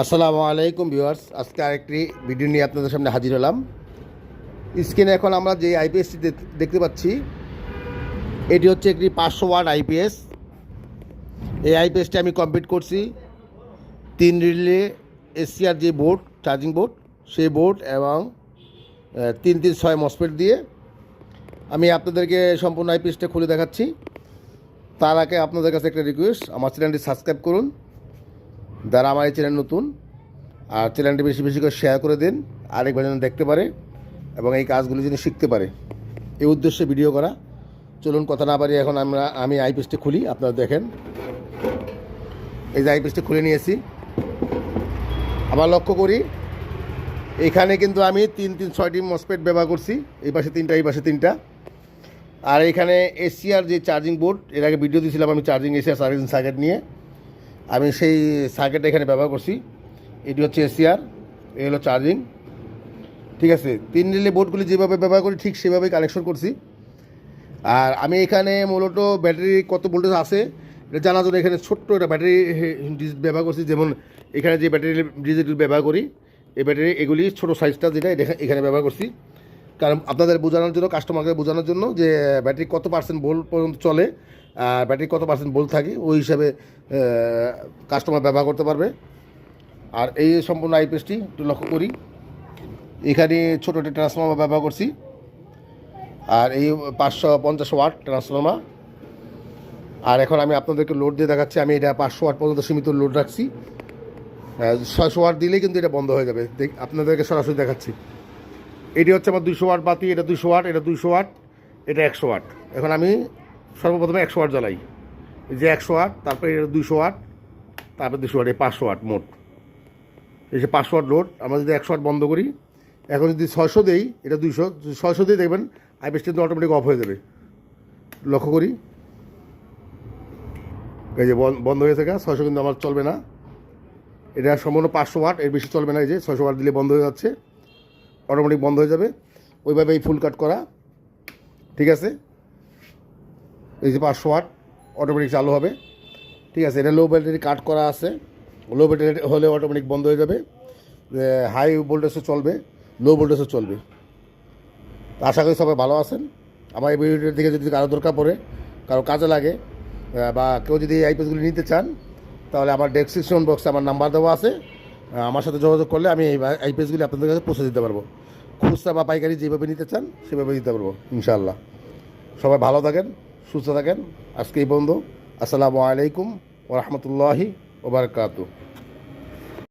আসসালামু আলাইকুম ভিউয়ার্স। আজকে আরেকটি ভিডিও নিয়ে আপনাদের সামনে হাজির হলাম। স্ক্রিনে এখন আমরা যে আইপিএসটি দেখতে পাচ্ছি, এটি হচ্ছে একটি পাঁচশো ওয়াট আইপিএস এই আইপিএসটি আমি কমপ্লিট করছি। তিন রিলে এসিআর যে বোর্ড চার্জিং বোর্ড সেই বোর্ড এবং তিন তিন ছয় মসপেট দিয়ে আমি আপনাদেরকে সম্পূর্ণ আইপিএসটা খুলে দেখাচ্ছি। তার আগে আপনাদের কাছে একটা রিকোয়েস্ট আমার চ্যানেলটি সাবস্ক্রাইব করুন। যারা আমার এই চ্যানেল নতুন, আর চ্যানেলটি বেশি বেশি করে শেয়ার করে দিন, আরেকবার যেন দেখতে পারে এবং এই কাজগুলি যেন শিখতে পারে। এই উদ্দেশ্যে ভিডিও করা। চলুন কথা না পারি এখন আমরা, আমি আইপিএসটি খুলি, আপনারা দেখেন। এই যে আইপিএসটি খুলে নিয়েছি। আবার লক্ষ্য করি, এখানে কিন্তু আমি তিন তিন, ছয়টি মসপেট ব্যবহার করছি, এই পাশে তিনটা, এই পাশে তিনটা। আর এখানে এসিআর যে চার্জিং বোর্ড এর আগে ভিডিও দিয়েছিলাম আমি চার্জিং এসিআর চার্জিং সার্কেট নিয়ে। আমি সেই সার্কিটটা এখানে ব্যবহার করছি। এটি হচ্ছে এসিআর এই হলো চার্জিং ঠিক আছে, তিন রিলে বোর্ডগুলি যেভাবে ব্যবহার করি, ঠিক সেভাবেই কানেকশন করছি। আর আমি এখানে মূলত ব্যাটারি কত ভোল্টেজ আছে, এটা জানার জন্য এখানে ছোট্ট একটা ব্যাটারি ডিজিট ব্যবহার করছি। যেমন এখানে যে ব্যাটারি ডিজিট ব্যবহার করি, এই ব্যাটারি, এগুলি ছোটো সাইজটা যেটা এখানে ব্যবহার করছি। কারণ আপনাদের বোঝানোর জন্য কাস্টমারকে বোঝানোর জন্য যে ব্যাটারি কত পার্সেন্ট বোল পর্যন্ত চলে, আর ব্যাটারি কত পার্সেন্ট ভোল্ট থাকে, ওই হিসাবে কাস্টমার ব্যবহার করতে পারবে। আর এই সম্পূর্ণ আইপিএসটি একটু লক্ষ্য করি। এখানে ছোটো একটা ট্রান্সফর্মার ব্যবহার করছি। আর এই পাঁচশো পঞ্চাশ ওয়াট ট্রান্সফর্মার আর এখন আমি আপনাদেরকে লোড দিয়ে দেখাচ্ছি, আমি এটা পাঁচশো ওয়াট পর্যন্ত সীমিত লোড রাখছি। ছয়শো ওয়াট দিলেই কিন্তু এটা বন্ধ হয়ে যাবে। আপনাদেরকে সরাসরি দেখাচ্ছি। এটি হচ্ছে আমার দুশো ওয়াট বাতি, এটা দুশো ওয়াট, এটা দুশো ওয়াট, এটা একশো ওয়াট। এখন আমি সর্বপ্রথমে একশো ওয়াট জ্বালাই। এই যে একশো ওয়াট, তারপরে এটা দুশো ওয়াট, তারপরে দুশো ওয়াট, এই পাঁচশো ওয়াট মোট। এই যে পাঁচশো ওয়াট লোড, আমরা যদি একশো ওয়াট বন্ধ করি, এখন যদি ছয়শো দেই, এটা দুইশো, ছয়শো দিয়ে দেখবেন আইপিএস কিন্তু অটোমেটিক অফ হয়ে যাবে। লক্ষ্য করি। এই যে বন- বন্ধ হয়ে থাকে, ছয়শো কিন্তু আমার চলবে না। এটা সম্পূর্ণ পাঁচশো ওয়াট, এর বেশি চলবে না এই যে, ছয়শো ওয়াট দিলে বন্ধ হয়ে যাচ্ছে। অটোমেটিক বন্ধ হয়ে যাবে। ওইভাবে এই ফুল কাট করা। ঠিক আছে? এই যে পাঁচশো ওয়াট অটোমেটিক চালু হবে। ঠিক আছে? এটা লো ব্যাটারি কাট করা আছে। লো ব্যাটারি হলে অটোমেটিক বন্ধ হয়ে যাবে। হাই ভোল্টেজও চলবে। লো ভোল্টেজও চলবে। আশা করি সবাই ভালো আছেন। আমার এই ভিডিওটির দিকে যদি কারও দরকার পড়ে, কারও কাজে লাগে বা কেউ যদি এই আইপিএসগুলি নিতে চান, তাহলে আমার ডেসক্রিপশন বক্সে আমার নাম্বার দেওয়া আছে। আমার সাথে যোগাযোগ করলে আমি এই পেজগুলি আপনাদের কাছে পৌঁছে দিতে পারব। খুচরা বা পাইকারি যেভাবে নিতে চান, সেভাবে দিতে পারব, ইনশাআল্লাহ। সবাই ভালো থাকেন, সুস্থ থাকেন। আজকে এই বন্ধু আসসালামু আলাইকুম ওরহমতুল্লাহি ওবরকাতু